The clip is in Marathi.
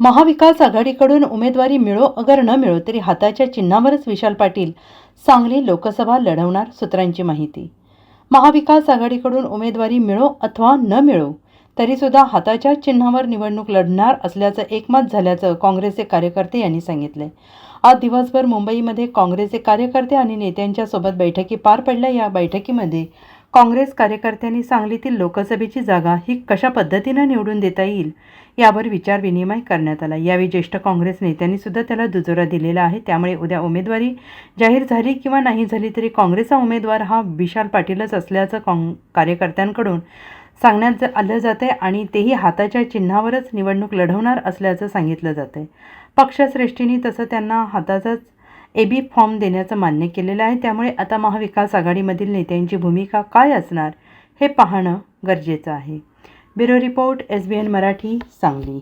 महाविकास आघाडीकडून उमेदवारी मिळो अगर न मिळो तरी हाताच्या चिन्हावरच विशाल पाटील सांगली लोकसभा लढवणार सूत्रांची माहिती. महाविकास आघाडीकडून उमेदवारी मिळो अथवा न मिळो तरीसुद्धा हाताच्या चिन्हावर निवडणूक लढणार असल्याचं एकमत झाल्याचं काँग्रेसचे कार्यकर्ते यांनी सांगितले. आज दिवसभर मुंबईमध्ये काँग्रेसचे कार्यकर्ते आणि नेत्यांच्या सोबत बैठकी पार पडल्या. या बैठकीमध्ये काँग्रेस कार्यकर्त्यांनी सांगलीतील लोकसभेची जागा ही कशा पद्धतीनं निवडून देता येईल यावर विचारविनिमय करण्यात आला. यावेळी ज्येष्ठ काँग्रेस नेत्यांनी सुद्धा त्याला दुजोरा दिलेला आहे. त्यामुळे उद्या उमेदवारी जाहीर झाली किंवा नाही झाली तरी काँग्रेसचा उमेदवार हा विशाल पाटीलच असल्याचं काँग कार्यकर्त्यांकडून सांगण्यात ज- आलं आहे आणि तेही हाताच्या चिन्हावरच निवडणूक लढवणार असल्याचं सांगितलं जाते पक्षश्रेष्ठींनी तसं त्यांना हाताचाच ए बी फॉर्म देण्याचं मान्य केलेलं आहे. त्यामुळे आता महाविकास आघाडीमधील नेत्यांची भूमिका काय असणार हे पाहणं गरजेचं आहे. Bureau report S B N Marathi Sangli.